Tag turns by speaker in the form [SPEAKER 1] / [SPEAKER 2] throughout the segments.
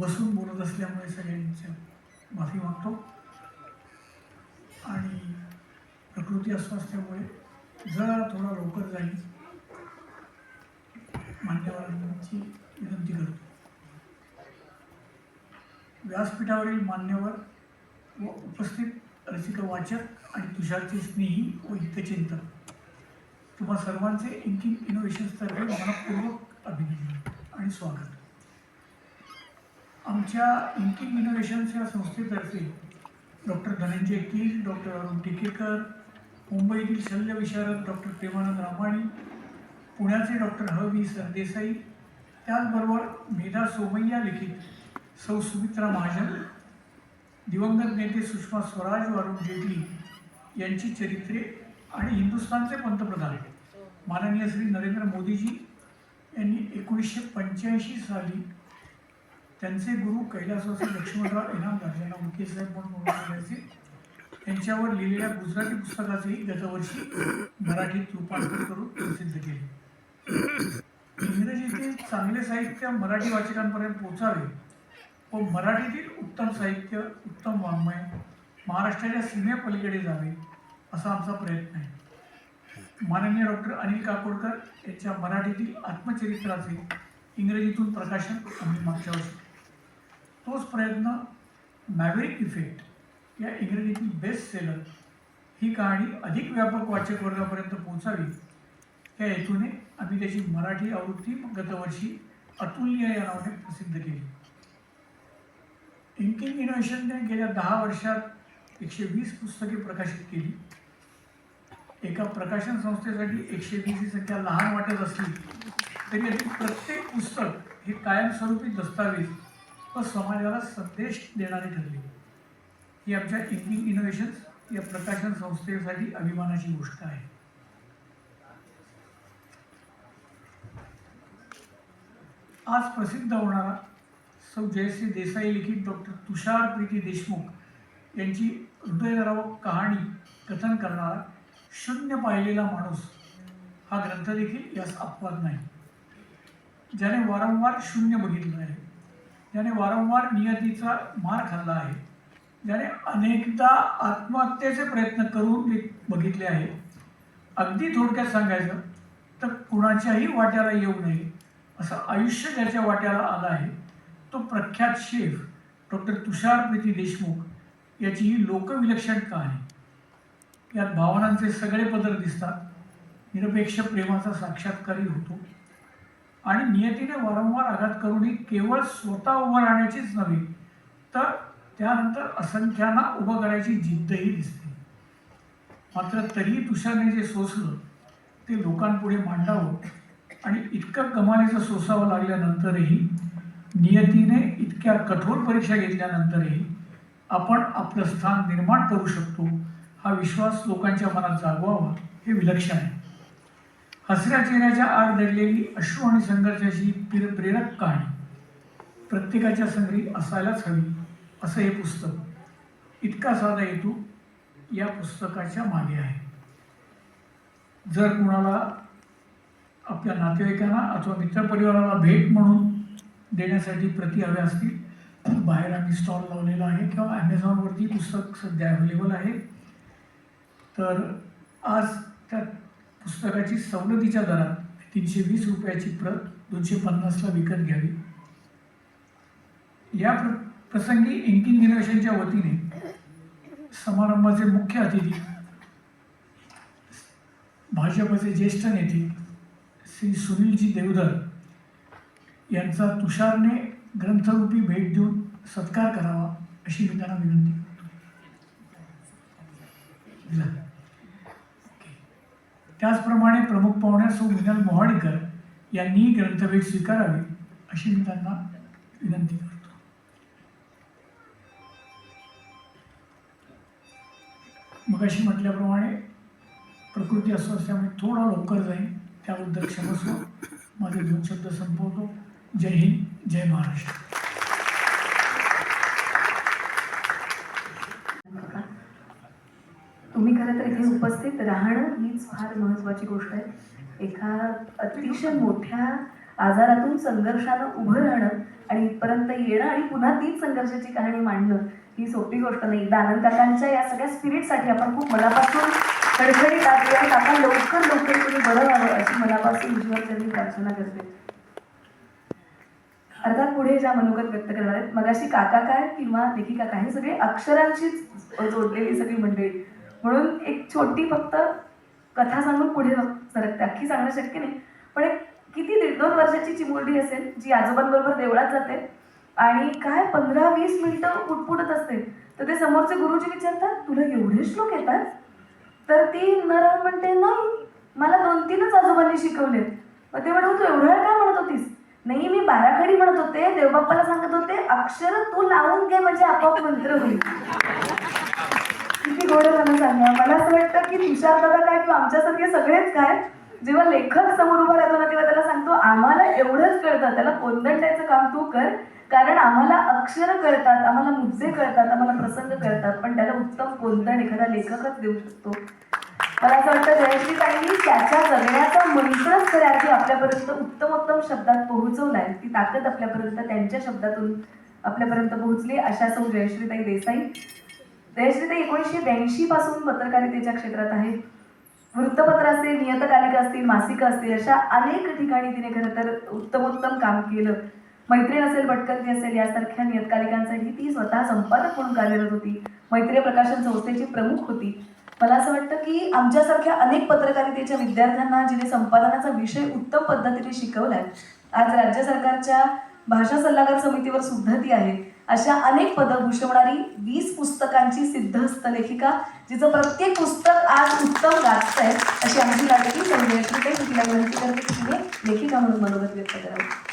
[SPEAKER 1] बसून बोलत असल्यामुळे सगळ्यांच्या माफी मागतो. आणि प्रकृती अस्वास्थ्यामुळे जरा थोडा लवकर जाईल. मान्यवरांची विनंती करतो. व्यासपीठावरील मान्यवर व उपस्थित रसिक वाचक आणि तुषारचे स्नेही व हितचिंतक. तुम्हा सर्वांचे इंकिंग इनोव्हेशन्सतर्फे मनपूर्वक अभिनंदन आणि स्वागत. आमच्या इंकिंग इनोव्हेशन्स या संस्थेतर्फे डॉक्टर धनंजय कीर डॉक्टर अरुण टिकेकर मुंबईतील शल्यविशारद डॉक्टर प्रेमानंद रामाणी पुण्याचे डॉक्टर ह व्ही सरदेसाई त्याचबरोबर मेधा सोमय्या लिखित सौ सुमित्रा महाजन दिवंगत नेते सुषमा स्वराज व अरुण जेटली यांची चरित्रे आणि हिंदुस्थानचे पंतप्रधान माननीय श्री नरेंद्र मोदीजी यांनी एकोणीसशे पंच्याऐंशी साली त्यांचे गुरु कैलासवासी लक्ष्मणराव इनामदार यांना उके साहेब म्हणून ओळखले त्यांच्यावर लिहिलेल्या गुजराती पुस्तकाचेही गतवर्षी मराठीत रूपांतर करून प्रसिद्ध केले. इंग्रजीतील चांगले साहित्य मराठी वाचकांपर्यंत पोचावे व मराठीतील उत्तम साहित्य उत्तम वाङ्मय महाराष्ट्राच्या सीमेपलीकडे जावे असा आमचा प्रयत्न आहे. माननीय डॉक्टर अनिल काकोडकर यांच्या मराठीतील आत्मचरित्राचे इंग्रजीतून प्रकाशन आम्ही मागच्या वर्षी तोच प्रयत्न मॅव्हरिक इफेक्ट या इंग्रजीतील बेस्ट सेलर ही कहाणी अधिक व्यापक वाचक वर्गापर्यंत पोहोचावी या हेतूने आम्ही त्याची मराठी आवृत्ती गतवर्षी अतुल्य या नावाने प्रसिद्ध केली. इंकिंग इनोव्हेशनने गेल्या दहा वर्षात एकशे वीस पुस्तके प्रकाशित केली. एका प्रकाशन संस्थेसाठी एकशे वीस ही संख्या लहान वाटत असली तरी प्रत्येक पुस्तक हे कायमस्वरूपी दस्तावेज व समाजाला संदेश देणारे ठरले. ही आमच्या इंकिंग इनोव्हेशन्स या प्रकाशन संस्थेसाठी अभिमानाची गोष्ट आहे. आज प्रसिद्ध होणारा सौ जयश्री देसाई लिखित डॉक्टर तुषार प्रीती देशमुख यांची हृदयराव कहाणी कथन करणारा शून्य पाहिलेला माणूस हा ग्रंथ देखील यास अपवाद नाही. ज्याने वारंवार शून्य बघितलं आहे. ज्याने वारंवार नियतीचा मार खाल्ला आहे. ज्याने अनेकदा आत्महत्येचे प्रयत्न करून बघितले आहे. अगदी थोडक्यात सांगायचं तर कुणाच्याही वाट्याला येऊ नये असं आयुष्य ज्याच्या वाट्याला आलं आहे तो प्रख्यात शेफ डॉक्टर तुषार प्रीती देशमुख याची ही लोकविलक्षण कहाणी. यात भावनांचे सगळे पदर दिसतात. निरपेक्ष प्रेमाचा साक्षात्कारही होतो. आणि नियतीने वारंवार आघात करून ही केवळ स्वतः उभं राहण्याचीच नव्हे तर त्यानंतर असंख्यांना उभं करायची जिद्दही दिसते. मात्र तरीही तुषारने जे सोसलं ते लोकांपुढे मांडावं आणि इतकं कमालीचं सोसावं लागल्यानंतरही नियतीने इतक्या कठोर परीक्षा घेतल्यानंतरही आपण आपलं स्थान निर्माण करू शकतो हा विश्वास लोकांच्या मनात जागवावा हे विलक्षण आहे. हसऱ्या चेहऱ्याच्या आड दडलेली अश्रू आणि संघर्षाची प्रे प्रेरक कहाणी. प्रत्येकाच्या संगरी असायलाच हवी असं हे पुस्तक. इतका साधा हेतू या पुस्तकाच्या मागे आहे. जर कुणाला आपल्या नातेवाईकांना अथवा मित्रपरिवाराला भेट म्हणून देण्यासाठी प्रती हव्या असतील तर बाहेर आम्ही स्टॉल लावलेला आहे किंवा ॲमेझॉनवरती पुस्तक सध्या अवेलेबल आहे. तर आज त्या पुस्तकाची सवलतीच्या दरात तीनशे वीस रुपयाची प्रत दोनशे पन्नासला विकत घ्यावी. या प्र प्रसंगी इंकिंग इनोव्हेशनच्या वतीने समारंभाचे मुख्य अतिथी भाजपचे ज्येष्ठ नेते श्री सुनीलजी देवधर यांचा तुषारने ग्रंथरूपी भेट देऊन सत्कार करावा अशी मी त्यांना विनंती. करतो त्याचप्रमाणे प्रमुख पाहुण्या सौ मिनल मोहाडीकर यांनी ग्रंथभेट स्वीकारावी अशी मी त्यांना विनंती करतो. मगाशी म्हटल्याप्रमाणे प्रकृती अस्वास्थ्यामुळे थोडा लवकर जाईल त्याबद्दल क्षमस्व. माझे दोन शब्द संपवतो. जय हिंद जय महाराष्ट्र.
[SPEAKER 2] राहणं हीच फार महत्त्वाची गोष्ट आहे. एका अतिशय मोठ्या आजारातून संघर्षानं उभं राहणं आणि इथपर्यंत येणं आणि पुन्हा तीच संघर्षाची कहाणी मांडणं ही सोपी गोष्ट नाही. एकदा आनंद काकांच्या या सगळ्या स्पिरिटसाठी आपण खूप मनापासून कडकडीत टाकूया आणि काका लवकर लवकर तुम्ही बरं व्हावं अशी मनापासून ईश्वरचरणी प्रार्थना करते. अर्थात पुढे ज्या मनोगत व्यक्त करणार आहेत मगाशी काका काय किंवा लेखिका काय हे सगळे अक्षरांशीच जोडलेली सगळी मंडळी. म्हणून एक छोटी फक्त कथा सांगून पुढे सरकते. अख्खी सांगणं शक्य नाही. पण एक किती दीड दोन वर्षाची चिमुरडी असेल जी आजोबांबरोबर देवळात जाते आणि काय पंधरा वीस मिनिटं पुटपुटत असते तर ते समोरचे गुरुजी विचारतात तुला एवढे श्लोक येतात? तर ती नर म्हणते नाही मला दोन तीनच आजोबांनी शिकवले मग ते म्हणत तू एवढा काय म्हणत होतीस? नाही मी बाराखडी म्हणत होते. देवबाप्पाला सांगत होते अक्षर तू लावून घे म्हणजे आपोआप मंत्र होईल किती गोड मला सांगा. मला असं वाटतं की तुषार दादा काय किंवा आमच्यासारखे सगळेच काय जेव्हा लेखक समोर उभा राहतो ना तेव्हा त्याला सांगतो आम्हाला एवढंच कळतं त्याला कोंदंड्याचं काम तू कर कारण आम्हाला अक्षर कळतात आम्हाला मुद्दे कळतात आम्हाला प्रसंग कळतात पण त्याला उत्तम कोंदण एखादा लेखकच देऊ शकतो. मला असं वाटतं जयश्री ताईंनी त्याच्या जगण्याचा मंत्रच तयार की आपल्यापर्यंत उत्तम उत्तम शब्दात पोहोचवलाय. ती ताकद आपल्यापर्यंत त्यांच्या शब्दातून आपल्यापर्यंत पोहोचली. अशा सौ जयश्रीताई देसाई. जयश्रीताई एकोणीसशे ब्याऐंशी पासून पत्रकारितेच्या क्षेत्रात आहेत. वृत्तपत्र असतील नियतकालिका असतील मासिकं असतील अशा अनेक ठिकाणी तिने खरं तर उत्तमोत्तम काम केलं. मैत्रीण असेल भटकंती असेल यासारख्या नियतकालिकांसाठी ती स्वतः संपादक म्हणून कार्यरत होती. मैत्रीय प्रकाशन संस्थेची प्रमुख होती. मला असं वाटतं की आमच्यासारख्या अनेक पत्रकारितेच्या विद्यार्थ्यांना जिने संपादनाचा विषय उत्तम पद्धतीने शिकवलाय आज राज्य सरकारच्या भाषा सल्लागार समितीवर सुद्धा ती आहे. अशा अनेक पदं भूषवणारी वीस पुस्तकांची सिद्धहस्त लेखिका जिचं प्रत्येक पुस्तक आज उत्तम गाजत आहे अशी आमची नाटकी तिला विनंती करते की तिने लेखिका म्हणून मनोगत व्यक्त करावं.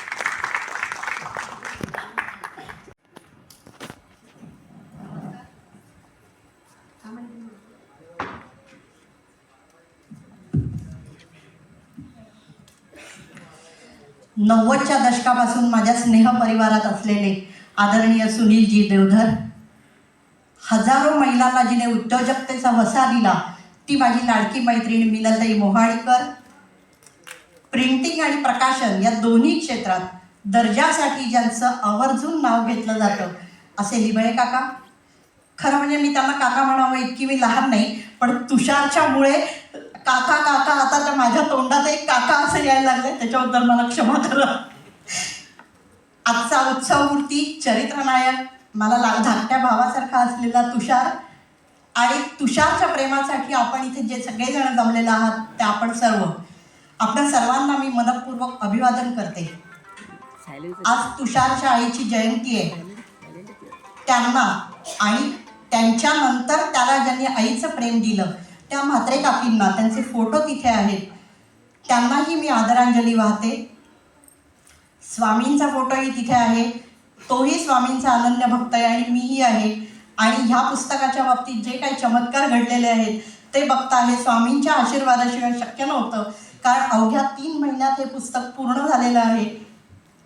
[SPEAKER 3] नव्वदच्या दशकापासून माझ्या स्नेह परिवारात असलेले आदरणीय सुनीलजी देवधर हजारो महिलांना जिने उद्योजकतेचा वसा दिला ती माझी लाडकी मैत्रीण मिनलताई मोहाळीकर. प्रिंटिंग आणि प्रकाशन या दोन्ही क्षेत्रात दर्जासाठी ज्यांचं आवर्जून नाव घेतलं जातं असे लिबळे काका. खरं म्हणजे मी त्यांना काका म्हणावं इतकी मी लहान नाही पण तुषारच्यामुळे काका काका आता तर माझ्या तोंडात एक काका असं यायला लागले त्याच्याबद्दल मला क्षमा करा. आजचा उत्सवमूर्ती चरित्रनायक मला ला धाकट्या भावासारखा असलेला तुषार आणि तुषारच्या प्रेमासाठी आपण इथे जे सगळेजण जमलेले आहात ते आपण सर्व आपल्या सर्वांना मी मनपूर्वक अभिवादन करते. आज तुषारच्या आईची जयंती आहे. त्यांना आणि त्यांच्यानंतर त्याला ज्यांनी आईचं प्रेम दिलं त्या म्हात्रे काकींना त्यांचे फोटो तिथे आहेत. त्यांनाही मी आदरांजली वाहते. स्वामींचा फोटोही तिथे आहे. तोही स्वामींचा अनन्य भक्त आहे आणि मीही आहे. आणि ह्या पुस्तकाच्या बाबतीत जे काही चमत्कार घडलेले आहेत ते बघता हे स्वामींच्या आशीर्वादाशिवाय शक्य नव्हतं. कारण अवघ्या तीन महिन्यात हे पुस्तक पूर्ण झालेलं आहे.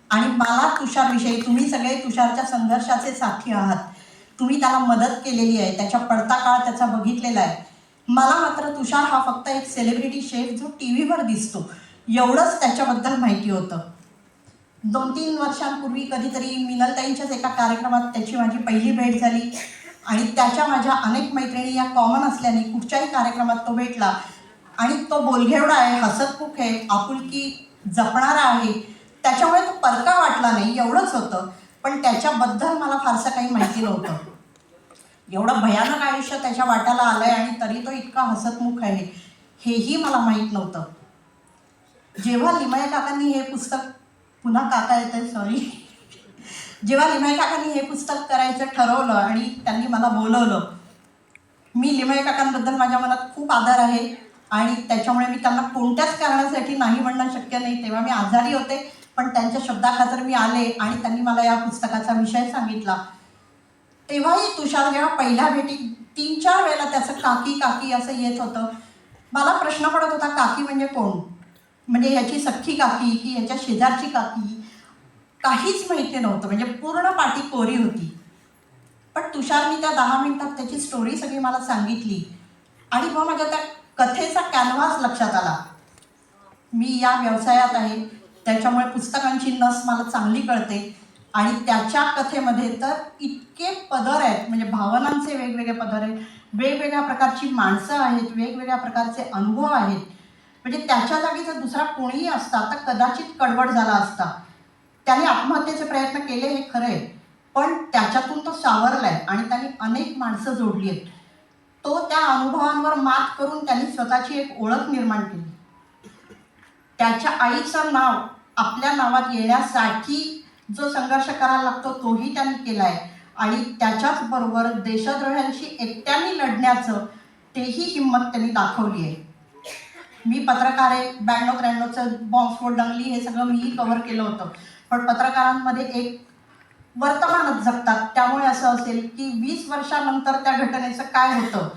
[SPEAKER 3] आणि मला तुषारविषयी तुम्ही सगळे तुषारच्या संघर्षाचे साथी आहात. तुम्ही त्याला मदत केलेली आहे. त्याच्या पडता काळ त्याचा बघितलेला आहे. मला मात्र तुषार हा फक्त एक सेलिब्रिटी शेफ जो टी व्हीवर दिसतो. एवढंच त्याच्याबद्दल माहिती होतं. दोन तीन वर्षांपूर्वी कधीतरी मिनलताईंच्याच एका कार्यक्रमात त्याची माझी पहिली भेट झाली. आणि त्याच्या माझ्या अनेक मैत्रिणी या कॉमन असल्याने कुठच्याही कार्यक्रमात तो भेटला. आणि तो बोलघेवडा आहे हसतमुख आहे आपुलकी जपणारा आहे. त्याच्यामुळे तो परका वाटला नाही एवढंच होतं. पण त्याच्याबद्दल मला फारसं काही माहिती नव्हतं. एवढं भयानक आयुष्य त्याच्या वाट्याला आलं आहे आणि तरी तो इतका हसतमुख आहे हेही मला माहीत नव्हतं. जेव्हा लिमये काकांनी हे पुस्तक पुन्हा काका येत आहे सॉरी जेव्हा लिमये काकांनी हे पुस्तक करायचं ठरवलं आणि त्यांनी मला बोलवलं मी लिमये काकांबद्दल माझ्या मनात खूप आदर आहे आणि त्याच्यामुळे मी त्यांना कोणत्याच कारणासाठी नाही म्हणणं शक्य नाही तेव्हा मी आजारी होते. पण त्यांच्या शब्दाखातर मी आले आणि त्यांनी मला या पुस्तकाचा विषय सांगितला. तेव्हाही तुषार जेव्हा पहिल्या भेटी तीन चार वेळेला त्याचं काकी काकी असं येत होतं. मला प्रश्न पडत होता काकी म्हणजे कोण? म्हणजे याची सख्खी काकी की याच्या शेजारची काकी काहीच माहिती नव्हतं. म्हणजे पूर्ण पाठी कोरी होती. पण तुषारनी त्या दहा मिनिटात त्याची स्टोरी सगळी मला सांगितली. आणि मग माझ्या त्या कथेचा कॅनव्हास लक्षात आला. मी या व्यवसायात आहे. त्याच्यामुळे पुस्तकांची नस मला चांगली कळते. आणि त्याच्या कथेमध्ये तर इतके पदर आहेत. म्हणजे भावनांचे वेगवेगळे पदर आहेत. वेगवेगळ्या प्रकारची माणसं आहेत. वेगवेगळ्या प्रकारचे अनुभव आहेत. म्हणजे त्याच्या जागी जर दुसरा कोणीही असता तर कदाचित कडवड झाला असता. त्याने आत्महत्येचे प्रयत्न केले हे खरं आहे. पण त्याच्यातून तो सावरलाय आणि त्याने अनेक माणसं जोडली आहेत. तो त्या अनुभवांवर मात करून त्यांनी स्वतःची एक ओळख निर्माण केली. त्याच्या आईचं नाव आपल्या नावात येण्यासाठी जो संघर्ष करायला लागतो तोही त्यांनी केला आहे आणि त्याच्याच बरोबर देशद्रोह्यांशी एकट्याने लढण्याचं तेही हिंमत त्यांनी दाखवली आहे. मी पत्रकार आहे ब्याण्णव त्र्याण्णवचं बॉम्बस्फोट दंगली हे सगळं मीही कव्हर केलं होतं. पण पत्रकारांमध्ये एक वर्तमानच जगतात. त्यामुळे असं असेल की वीस वर्षानंतर त्या घटनेचं काय होतं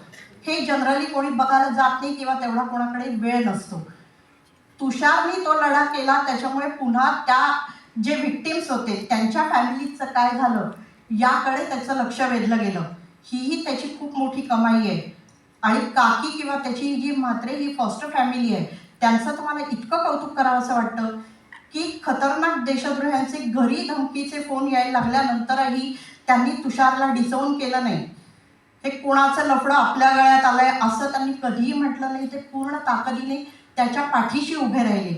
[SPEAKER 3] हे जनरली कोणी बघायला जात नाही किंवा तेवढा कोणाकडे वेळ नसतो. तुषारनी तो लढा केला त्याच्यामुळे पुन्हा त्या जे विक्टिम्स होते त्यांच्या फॅमिलीचं काय झालं याकडे त्याचं लक्ष वेधलं गेलं. हीही त्याची खूप मोठी कमाई आहे. आणि काकी किंवा त्याची जी मात्रे ही फॉस्टर फॅमिली आहे त्यांचं तुम्हाला इतकं कौतुक करावं असं वाटतं की खतरनाक देशद्रोह्यांचे घरी धमकीचे फोन यायला लागल्यानंतरही त्यांनी तुषारला डिसवून केलं नाही. हे कोणाचं लफडं आपल्या गळ्यात आलंय असं त्यांनी कधीही म्हटलं नाही. ते पूर्ण ताकदीने त्याच्या पाठीशी उभे राहिले.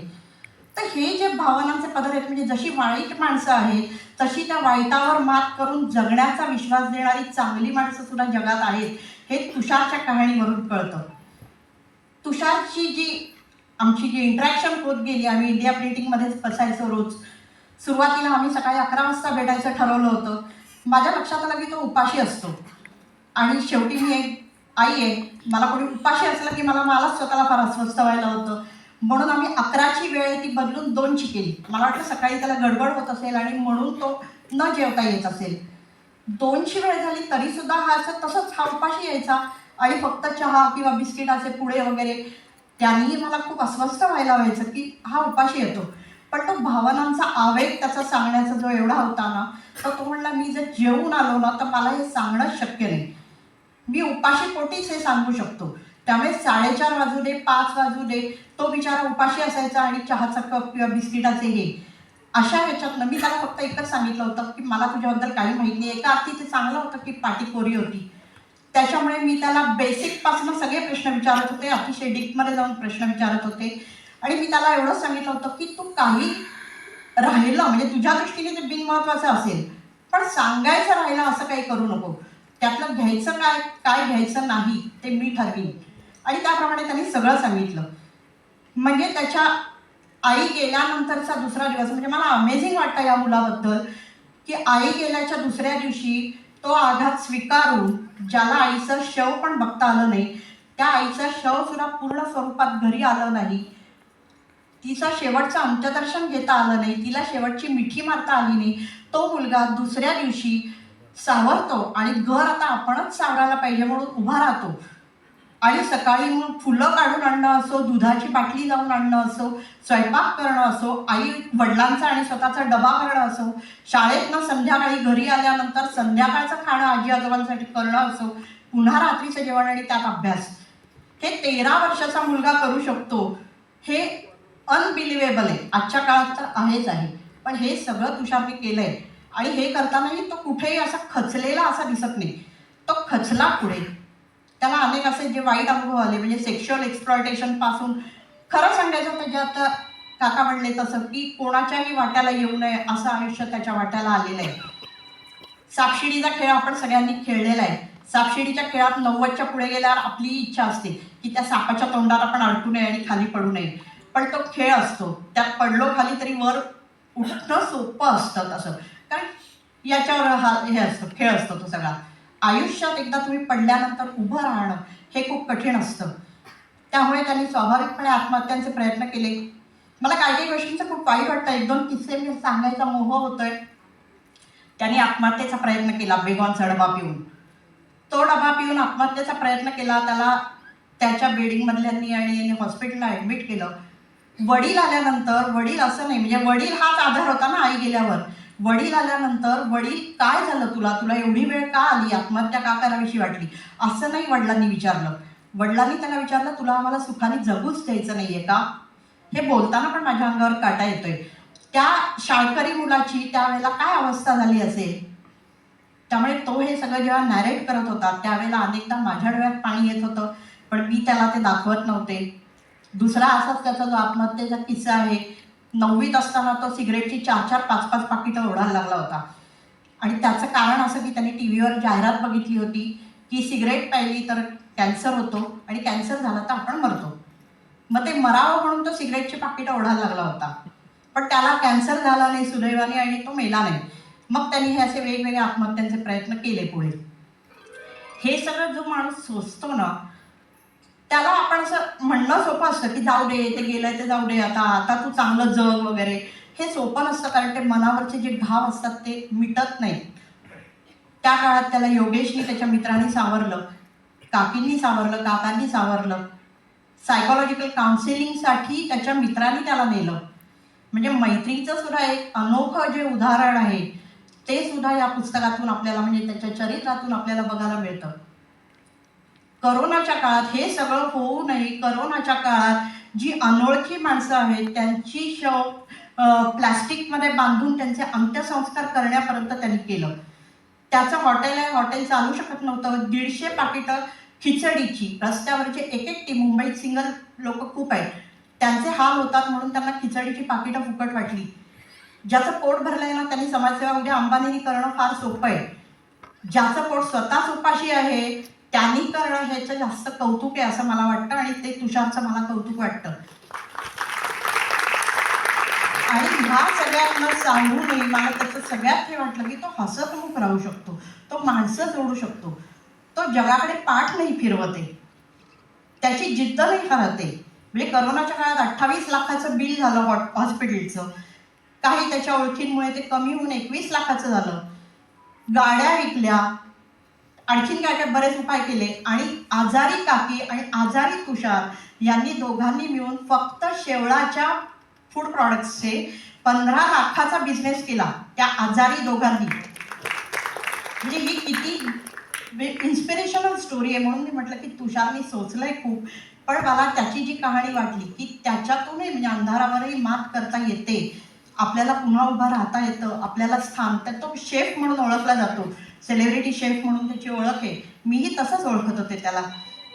[SPEAKER 3] तर हे जे भावनांचे पदर आहेत म्हणजे जशी वाईट माणसं आहेत तशी त्या वाईटावर मात करून जगण्याचा विश्वास देणारी चांगली माणसं सुद्धा जगात आहेत. हे तुषारच्या कहाणीवरून कळतं. तुषारची जी आमची जी इंटरॅक्शन होत गेली आम्ही इंडिया प्रिंटिंगमध्येच बसायचो रोज. सुरुवातीला आम्ही सकाळी अकरा वाजता भेटायचं ठरवलं होतं. माझ्या लक्षात आलं की तो उपाशी असतो. आणि शेवटी मी एक आई आहे. मला कोणी उपाशी असलं की मला मला स्वतःला फार अस्वस्थ व्हायला होतं. म्हणून आम्ही अकराची वेळ ती बदलून दोनची केली. मला वाटलं सकाळी त्याला गडबड होत असेल आणि म्हणून तो न जेवता येत असेल. दोनशे वेळ झाली तरी सुद्धा हा असं तसंच हा उपाशी यायचा. आणि फक्त चहा किंवा बिस्किटाचे पुडे वगैरे. त्यांनीही मला खूप अस्वस्थ व्हायला व्हायचं की हा उपाशी येतो. पण तो भावनांचा आवेग त्याचा सांगण्याचा जो एवढा होता ना तर तो म्हणला मी जर जेवून आलो ना तर मला हे सांगणं शक्य नाही. मी उपाशी पोटीच हे सांगू शकतो. त्यामुळे साडेचार वाजू दे पाच वाजू दे तो बिचारा उपाशी असायचा आणि चहाचा कप किंवा बिस्किटाचे हे अशा ह्याच्यातनं मी त्याला फक्त एकच सांगितलं होतं की मला तुझ्याबद्दल काही माहिती नाही. एका अर्थी ते चांगलं होतं की पाठीकोरी होती. त्याच्यामुळे मी त्याला बेसिकपासून सगळे प्रश्न विचारत होते. अतिशय डीपमध्ये जाऊन प्रश्न विचारत होते. आणि मी त्याला एवढं सांगितलं होतं की तू काही राहिलं म्हणजे तुझ्या दृष्टीने ते बिनमहत्वाचं असेल पण सांगायचं राहिलं असं काही करू नको. त्यातलं घ्यायचं काय काय घ्यायचं नाही ते मी ठरवीन. आणि त्याप्रमाणे त्यांनी सगळं सांगितलं. म्हणजे त्याच्या आई गेल्यानंतरचा दुसरा दिवस म्हणजे मला अमेझिंग वाटतं या मुलाबद्दल की आई गेल्याच्या दुसऱ्या दिवशी तो आघात स्वीकारून ज्याला आईचं शव पण बघता आलं नाही त्या आईचं शव सुद्धा पूर्ण स्वरूपात घरी आलं नाही. तिचा शेवटचं अंत्यदर्शन घेता आलं नाही तिला शेवटची मिठी मारता आली नाही. तो मुलगा दुसऱ्या दिवशी सावरतो आणि घर आता आपणच सावरायला पाहिजे म्हणून उभा राहतो. आणि सकाळी मग फुलं काढून आणणं असो दुधाची बाटली लावून आणणं असो स्वयंपाक करणं असो आई वडिलांचा आणि स्वतःचा डबा करणं असो शाळेतनं संध्याकाळी घरी आल्यानंतर संध्याकाळचं खाणं आजी आजोबांसाठी करणं असो पुन्हा रात्रीचं जेवण आणि त्यात अभ्यास. हे तेरा वर्षाचा मुलगा करू शकतो हे अनबिलिव्हेबल आहे. आजच्या काळात तर आहेच आहे. पण हे सगळं तुषारने केलं आहे आणि हे करतानाही तो कुठेही असा खचलेला असा दिसत नाही. तो खचला पुढे. त्याला अनेक असे जे वाईट अनुभव आले म्हणजे सेक्शुअल एक्सप्लॉयटेशनपासून खरं सांगायचं त्याच्यात काका म्हणले तसं की कोणाच्याही वाट्याला येऊ नये असं आयुष्य त्याच्या वाट्याला आलेलं आहे. सापशिडीचा खेळ आपण सगळ्यांनी खेळलेला आहे. सापशिडीच्या खेळात नव्वदच्या पुढे गेल्यावर आपली इच्छा असते की त्या सापाच्या तोंडात आपण अडकू नये आणि खाली पडू नये. पण तो खेळ असतो. त्यात पडलो खाली तरी वर उठणं सोपं असतं तसं. कारण याच्यावर हा हे असतं खेळ असतो तो सगळा. आयुष्यात एकदा तुम्ही पडल्यानंतर उभं राहणं हे खूप कठीण असतं. त्यामुळे त्यांनी स्वाभाविकपणे आत्महत्यांचे प्रयत्न केले. मला काही काही गोष्टींचं खूप वाईट वाटतं. एक दोन किस्से मी सांगायचा मोह होतोय. त्यांनी आत्महत्येचा प्रयत्न केला बेगॉनचा डबा पिऊन. तो डबा पिऊन आत्महत्येचा प्रयत्न केला. त्याला त्याच्या बेडिंगमधल्यांनी आणि यांनी हॉस्पिटलला ॲडमिट केलं. वडील आल्यानंतर वडील असं नाही म्हणजे वडील हाच आधार होता ना आई गेल्यावर. वडील आल्यानंतर वडील काय झालं तुला? तुला एवढी वेळ का आली? आत्महत्या का करावीशी वाटली? असं नाही वडिलांनी विचारलं. वडिलांनी त्याला विचारलं तुला आम्हाला सुखाने जगूच द्यायचं नाहीये का? हे बोलताना पण माझ्या अंगावर काटा येतोय. त्या शाळकरी मुलाची त्यावेळेला काय अवस्था झाली असेल? त्यामुळे तो हे सगळं जेव्हा नॅरेट करत होता त्यावेळेला अनेकदा माझ्या डोळ्यात पाणी येत होतं. पण मी त्याला ते दाखवत नव्हते. दुसरा असाच त्याचा जो आत्महत्येचा किस्सा आहे नववीत असताना तो सिगरेटची चार चार पाच पाच पाकिटं ओढायला लागला होता. आणि त्याचं कारण असं की त्यांनी टी व्हीवर जाहिरात बघितली होती की सिगरेट प्यायली तर कॅन्सर होतो आणि कॅन्सर झाला तर आपण मरतो. मग ते मरावं म्हणून तो सिगरेटची पाकिटं ओढायला लागला होता. पण त्याला कॅन्सर झाला नाही सुदैवाने आणि तो मेला नाही. मग त्यांनी हे असे वेगवेगळे आत्महत्यांचे प्रयत्न केले पुढे. हे सगळं जो माणूस सोचतो ना त्याला आपण असं म्हणणं सोपं असतं की जाऊ दे ते गेलंय ते जाऊ दे आता आता तू चांगलं जग वगैरे. हे सोपं नसतं कारण ते मनावरचे जे घाव असतात ते मिटत नाही. त्या काळात त्याला योगेशनी त्याच्या मित्रांनी सावरलं काकींनी सावरलं काकांनी सावरलं. सायकोलॉजिकल काउन्सिलिंगसाठी त्याच्या मित्रांनी त्याला नेलं. म्हणजे मैत्रीचं सुद्धा एक अनोखं जे उदाहरण आहे ते सुद्धा या पुस्तकातून आपल्याला म्हणजे त्याच्या चरित्रातून आपल्याला बघायला मिळतं. करोनाच्या काळात हे सगळं होऊ नये. करोनाच्या काळात जी अनोळखी माणसं आहेत त्यांची शव प्लास्टिकमध्ये बांधून त्यांचे अंत्यसंस्कार करण्यापर्यंत त्यांनी केलं. त्याचं हॉटेल आहे हॉटेल चालू शकत नव्हतं. दीडशे पाकिटं खिचडीची रस्त्यावरचे एक एकटी मुंबईत सिंगल लोक खूप आहेत. त्यांचे हाल होतात म्हणून त्यांना खिचडीची पाकिटं फुकट वाटली. ज्याचं पोट भरलंय ना त्यांनी समाजसेवा उद्या अंबानीनी करणं फार सोपं आहे. ज्याचं पोट स्वतःच उपाशी आहे त्यांनी करणं ह्याचं जास्त कौतुक आहे असं मला वाटतं आणि ते तुषारचं मला कौतुक वाटतं. आणि ह्या सगळ्यांना सांगू नये मला त्याचं सगळ्यात हे वाटलं की तो हसतमुख राहू शकतो तो माणसं जोडू शकतो तो जगाकडे पाठ नाही फिरवते त्याची जिद्द नाही हरते म्हणजे करोनाच्या काळात अठ्ठावीस लाखाचं बिल झालं हॉट हॉस्पिटलचं. काही त्याच्या ओळखींमुळे ते कमी होऊन एकवीस लाखाचं झालं. गाड्या विकल्या आणखीन काय काय बरेच उपाय केले आणि आजारी काकी आणि आजारी तुषार यांनी दोघांनी मिळून फक्त शेवळाच्या फूड प्रॉडक्ट्सचे पंधरा लाखाचा बिझनेस केला त्या आजारी दोघांनी. म्हणजे ही किती इन्स्पिरेशनल स्टोरी आहे म्हणून मी म्हटलं की तुषारनी सोचलंय खूप पण मला त्याची जी कहाणी वाटली की त्याच्यातूनही म्हणजे अंधारावरही मात करता येते. आपल्याला पुन्हा उभं राहता येतं आपल्याला स्थान तर तो शेफ म्हणून ओळखला जातो. सेलिब्रिटी शेफ म्हणून त्याची ओळख आहे. मीही तसंच ओळखत होते त्याला.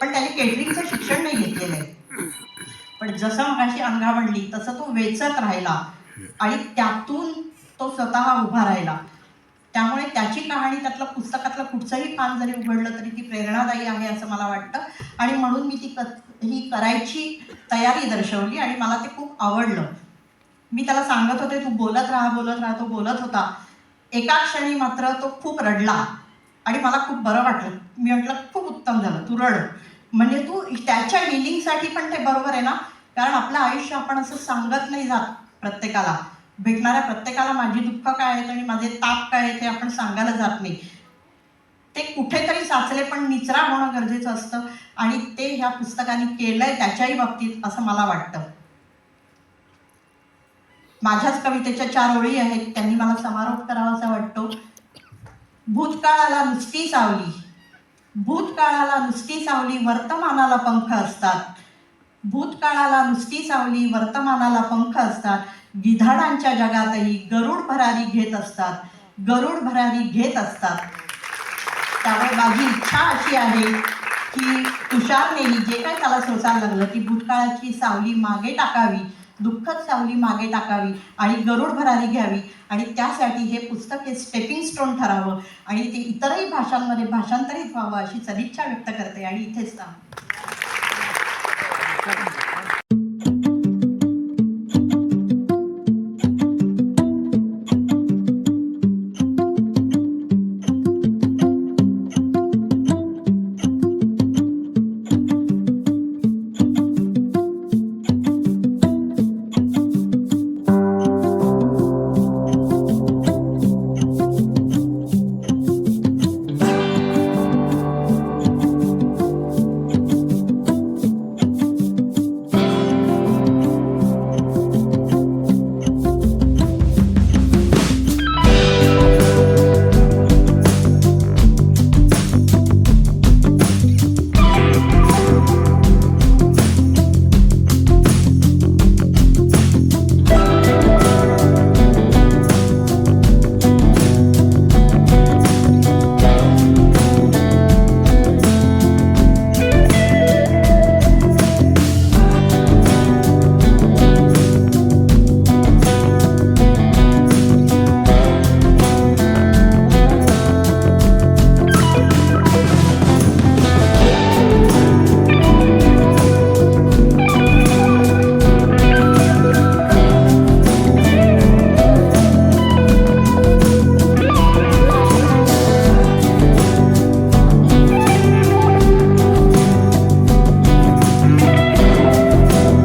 [SPEAKER 3] पण त्याने केटरिंगचं शिक्षण नाही घेतलेलं आहे. पण जसं मगाशी अंगा म्हणली तसं तो वेचत राहिला. आणि त्यातून तो स्वतः उभा राहिला. त्यामुळे त्याची कहाणी त्यातलं पुस्तकातलं कुठचंही पान जरी उघडलं तरी ती प्रेरणादायी आहे असं मला वाटतं. आणि म्हणून मी ती क ही करायची तयारी दर्शवली आणि मला ते खूप आवडलं. मी त्याला सांगत होते तू बोलत राहा बोलत राहा. तो बोलत होता. एका क्षणी मात्र तो खूप रडला. आणि मला खूप बरं वाटलं. मी म्हटलं खूप उत्तम झालं तू रड. म्हणजे तू त्याच्या हिलिंगसाठी पण ते बरोबर आहे ना? कारण आपलं आयुष्य आपण असं सांगत नाही जात प्रत्येकाला. भेटणाऱ्या प्रत्येकाला माझी दुःख काय आहेत आणि माझे ताप काय आहे ते आपण सांगायला जात नाही. ते कुठेतरी साचले पण निचरा होणं गरजेचं असतं. आणि ते ह्या पुस्तकाने केलंय त्याच्याही बाबतीत असं मला वाटतं. माझ्याच कवितेच्या चार ओळी आहेत. त्यांनी मला समारोप करावासा वाटतो. भूतकाळाला नुसती सावली. भूतकाळाला नुसती सावली वर्तमानाला पंख असतात. भूतकाळाला नुसती सावली वर्तमानाला पंख असतात. गिधाडांच्या जगातही गरुड भरारी घेत असतात. गरुड भरारी घेत असतात. त्यामुळे माझी इच्छा अशी आहे की तुषारनेही जे काय त्याला सोसायला लागलं ती भूतकाळाची सावली मागे टाकावी. दुःखद सावली मागे टाकावी आणि गरुड भरारी घ्यावी. आणि त्यासाठी हे पुस्तक हे स्टेपिंग स्टोन ठरावं. आणि ते इतरही भाषांमध्ये भाषांतरित व्हावं अशी सदिच्छा व्यक्त करते. आणि इथेच थांब.